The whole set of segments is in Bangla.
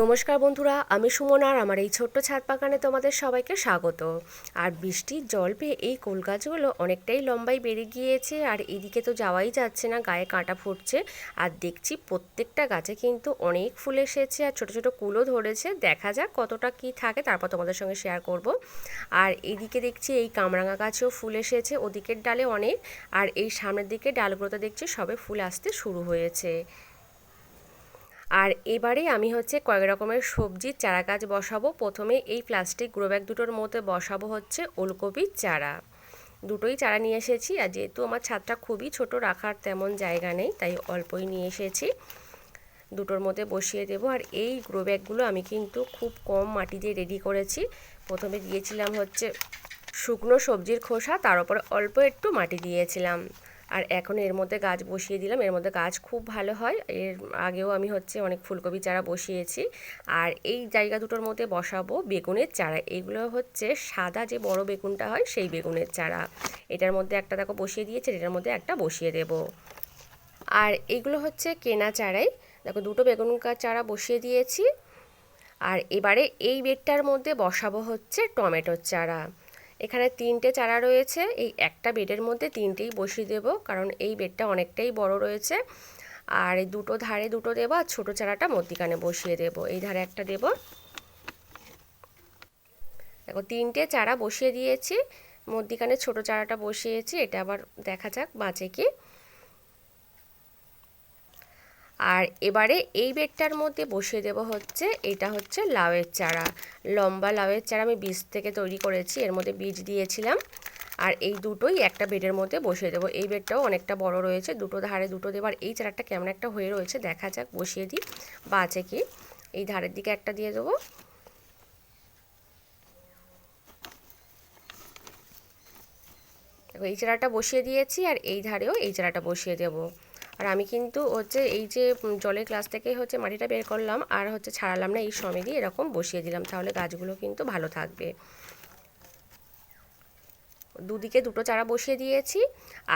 নমস্কার বন্ধুরা, আমি সুমন আর আমার এই ছোট্ট ছাদ বাগানে তোমাদের সবাইকে স্বাগত। আর বৃষ্টির জল পেয়ে এই কোল গাছগুলো অনেকটাই লম্বাই বেড়ে গিয়েছে আর এদিকে তো যাওয়াই যাচ্ছে না, গায়ে কাঁটা ফুটছে। আর দেখছি প্রত্যেকটা গাছে কিন্তু অনেক ফুল এসেছে আর ছোট ছোট কুলও ধরেছে। দেখা যাক কতটা কি থাকে, তারপর তোমাদের সঙ্গে শেয়ার করব। আর এদিকে দেখছি এই কামরাঙা গাছেও ফুল এসেছে, ওদিকের ডালে অনেক। আর এই সামনের দিকে ডালগুলোতে দেখছি সবে ফুল আসতে শুরু হয়েছে। আর এবারে আমি হচ্ছে কয়েক রকমের সবজির চারা গাছ বসাবো। প্রথমে এই প্লাস্টিক গ্রো ব্যাগ দুটোর মধ্যে বসাবো হচ্ছে ওলকপির চারা। দুটোই চারা নিয়ে এসেছি আর যেহেতু আমার ছাদটা খুবই ছোট, রাখার তেমন জায়গা নেই, তাই অল্পই নিয়ে এসেছি। দুটোর মধ্যে বসিয়ে দেবো আর এই গ্রো ব্যাগগুলো আমি কিন্তু খুব কম মাটি দিয়ে রেডি করেছি। প্রথমে দিয়েছিলাম হচ্ছে শুকনো সবজির খোসা, তার উপরে অল্প একটু মাটি দিয়েছিলাম। আর এখন এর মধ্যে গাছ বসিয়ে দিলাম। এর মধ্যে গাছ খুব ভালো হয়। এর আগেও আমি হচ্ছে অনেক ফুলকপি চারা বসিয়েছি। আর এই জায়গা দুটোর মধ্যে বসাবো বেগুনের চারা। এগুলো হচ্ছে সাদা যে বড় বেগুনটা হয়, সেই বেগুনের চারা। এটার মধ্যে একটা দেখো বসিয়ে দিয়েছে, এটার মধ্যে একটা বসিয়ে দেব। আর এগুলো হচ্ছে কেনা চারাই। দেখো দুটো বেগুন চারা বসিয়ে দিয়েছি। আর এবারে এই বেডটার মধ্যে বসাবো হচ্ছে টমেটোর চারা। এখানে তিনটে চারা রয়েছে। এই একটা বেডের মধ্যে তিনটেই বসিয়ে দেব, কারণ এই বেডটা অনেকটাই বড় রয়েছে। আর এই দুটো ধারে দুটো দেবো আর ছোটো চারাটা মধ্যিখানে বসিয়ে দেব। এই ধারে একটা দেব। দেখো, তিনটে চারা বসিয়ে দিয়েছি। মধ্যিখানে ছোটো চারাটা বসিয়েছি। এটা আবার দেখা যাক বাঁচে কি। আর এবারে এই বেডটার মধ্যে বসিয়ে দেব হচ্ছে, এটা হচ্ছে লাউয়ের চারা। লম্বা লাউয়ের চারা আমি বীজ থেকে তৈরি করেছি, এর মধ্যে বীজ দিয়েছিলাম। আর এই দুটোই একটা বেডের মধ্যে বসিয়ে দেবো। এই বেডটাও অনেকটা বড় রয়েছে, দুটো ধারে দুটো দেবার। এই চারাটা কেমন একটা হয়ে রয়েছে, দেখা যাক, বসিয়ে দিই, বা আছে কি? এই ধারের দিকে একটা দিয়ে দেবো। এই চারাটা বসিয়ে দিয়েছি আর এই ধারেও এই চারাটা বসিয়ে দেবো। আর আমি কিন্তু হচ্ছে এই যে জলের গ্লাস থেকে হচ্ছে মাটিটা বের করলাম আর হচ্ছে ছাড়ালাম না এই সমেত এরকম বসিয়ে দিলাম, তাহলে গাছগুলো কিন্তু ভালো থাকবে। দুদিকে দুটো চারা বসিয়ে দিয়েছি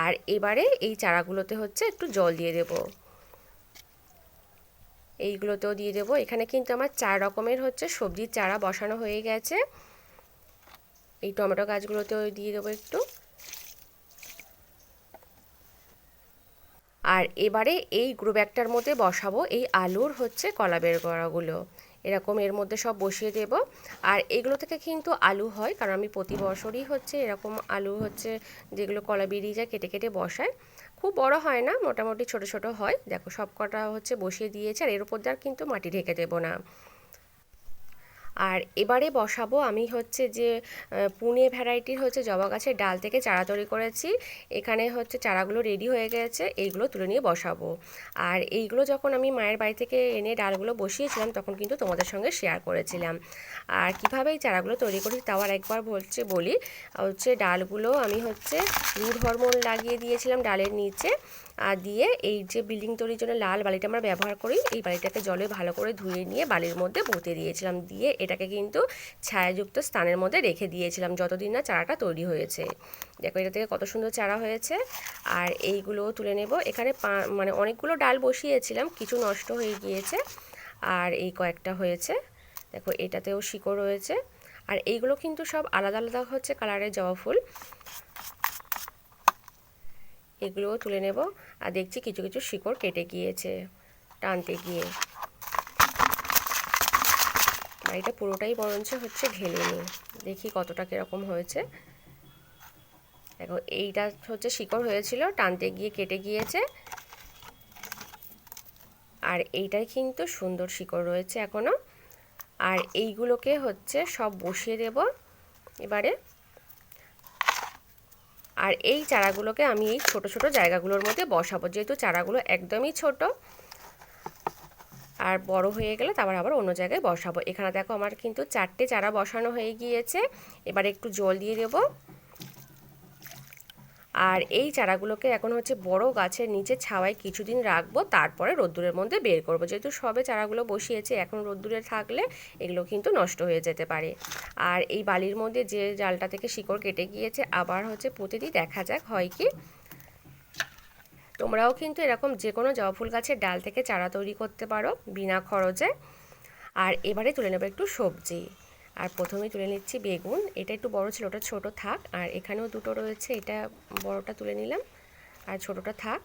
আর এবারে এই চারাগুলোতে হচ্ছে একটু জল দিয়ে দেব। এইগুলোতেও দিয়ে দেবো। এখানে কিন্তু আমার চার রকমের হচ্ছে সবজির চারা বসানো হয়ে গেছে। এই টমেটো গাছগুলোতেও দিয়ে দেবো একটু। আর এবারে এই গ্রো ব্যাগটার মধ্যে বসাবো, এই আলুর হচ্ছে কলা বের করাগুলো। এরকম এর মধ্যে সব বসিয়ে দেব। আর এগুলো থেকে কিন্তু আলু হয়, কারণ আমি প্রতি বছরই হচ্ছে এরকম আলু হচ্ছে যেগুলো কলা বেরিয়ে যায় কেটে কেটে বসায় খুব বড় হয় না, মোটামুটি ছোট ছোট হয়। দেখো সব কটা হচ্ছে বসিয়ে দিয়েছে, আর এর উপর দিয়ে আর কিন্তু মাটি ঢেকে দেবো না। আর এবারে বসাবো আমি হচ্ছে যে পুনে ভ্যারাইটির হচ্ছে জবা গাছের ডাল থেকে চারা তৈরি করেছি। এখানে হচ্ছে চারাগুলো রেডি হয়ে গেছে, এইগুলো তুলে নিয়ে বসাবো। আর এইগুলো যখন আমি মায়ের বাড়ি থেকে এনে ডালগুলো বসিয়েছিলাম, তখন কিন্তু তোমাদের সঙ্গে শেয়ার করেছিলাম। আর কীভাবে এই চারাগুলো তৈরি করি তাও আর একবার বলছে বলি। হচ্ছে ডালগুলো আমি হচ্ছে রুট হরমোন লাগিয়ে দিয়েছিলাম ডালের নিচে। আর দিয়ে এই যে বিল্ডিং তৈরির জন্য লাল বালিটা আমরা ব্যবহার করি, এই বালিটাকে জলে ভালো করে ধুয়ে নিয়ে বালির মধ্যে পুঁতে দিয়েছিলাম। দিয়ে এটাকে কিন্তু ছায়াযুক্ত স্থানের মধ্যে রেখে দিয়েছিলাম যতদিন না চারাটা তৈরি হয়েছে। দেখো এটা থেকে কত সুন্দর চারা হয়েছে। আর এইগুলোও তুলে নেব। এখানে মানে অনেকগুলো ডাল বসিয়েছিলাম, কিছু নষ্ট হয়ে গিয়েছে। আর এই কয়েকটা হয়েছে। দেখো এটাতেও শিকড় রয়েছে। আর এইগুলো কিন্তু সব আলাদা আলাদা হচ্ছে কালারের জবা ফুল। এগুলোও তুলে নেব। আর দেখছি কিছু কিছু শিকড় কেটে গিয়েছে, টানতে গিয়ে। বাড়িটা পুরোটাই বরঞ্চ হচ্ছে ঢেলে নিই দেখি কতটা কীরকম হয়েছে। দেখো, এইটা হচ্ছে শিকড় হয়েছিল, টানতে গিয়ে কেটে গিয়েছে। আর এইটাই কিন্তু সুন্দর শিকড় রয়েছে এখনও আর এইগুলোকে হচ্ছে সব বসিয়ে দেব এবারে। আর এই চারাগুলোকে আমি এই ছোট ছোট জায়গাগুলোর মধ্যে বসাবো। যেহেতু চারাগুলো একদমই ছোট আর বড় হয়ে গেলে তারপর আবার অন্য জায়গায় বসাবো। এখানে দেখো আমার কিন্তু চারটে চারা বসানো হয়ে গিয়েছে। এবার একটু জল দিয়ে দেবো। আর এই চারাগুলোকে এখন হচ্ছে বড় গাছের নিচে ছাওয়ায় কিছুদিন রাখব, তারপরে রোদ্দুরের মধ্যে বের করব। যেহেতু সবে চারাগুলো বসিয়েছে, এখন রোদ্দুরে থাকলে এগুলো কিন্তু নষ্ট হয়ে যেতে পারে। আর এই বালির মধ্যে যে জালটা থেকে শিকড় কেটে গিয়েছে, আবার হচ্ছে প্রতিদিন দেখা যাক হয় কি। তোমরাও কিন্তু এরকম যে কোনো জবা ফুল গাছের ডাল থেকে চারা তৈরি করতে পারো বিনা খরচে। আর এবারে তুলে নেব একটু সবজি। আর প্রথমেই তুলে নিচ্ছি বেগুন। এটা একটু বড় ছিল, ওটা ছোটো থাক। আর এখানেও দুটো রয়েছে, এটা বড়টা তুলে নিলাম। আর ছোটোটা থাক।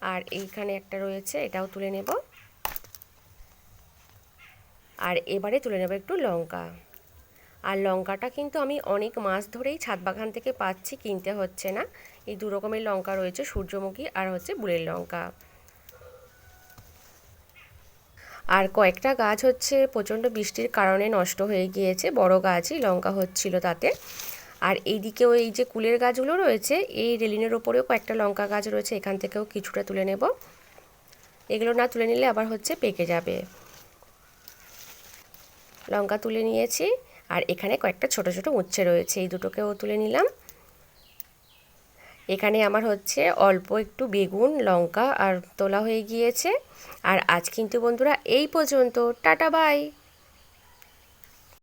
আর এইখানে একটা রয়েছে, এটাও তুলে নেব। আর এবারে তুলে নেব একটু লঙ্কা। আর লঙ্কাটা কিন্তু আমি অনেক মাস ধরেই ছাদ বাগান থেকে পাচ্ছি, কিনতে হচ্ছে না। এই দু রকমের লঙ্কা রয়েছে, সূর্যমুখী আর হচ্ছে বুলের লঙ্কা। আর কয়েকটা গাছ হচ্ছে, প্রচণ্ড বৃষ্টির কারণে নষ্ট হয়ে গিয়েছে, বড় গাছই লঙ্কা হচ্ছিল তাতে। আর এইদিকেও এই যে কুলের গাছগুলো রয়েছে, এই রেলিনের ওপরেও কয়েকটা লঙ্কা গাছ রয়েছে, এখান থেকেও কিছুটা তুলে নেব। এগুলো না তুলে নিলে আবার হচ্ছে পেকে যাবে। লঙ্কা তুলে নিয়েছি। আর এখানে কয়েকটা ছোট ছোট উচ্ছে রয়েছে, এই দুটোকেও তুলে নিলাম। এখানে আমার হচ্ছে অল্প একটু বেগুন, লঙ্কা আর তোলা হয়ে গিয়েছে। আর আজ কিন্তু বন্ধুরা এই পর্যন্ত, টাটা, বাই!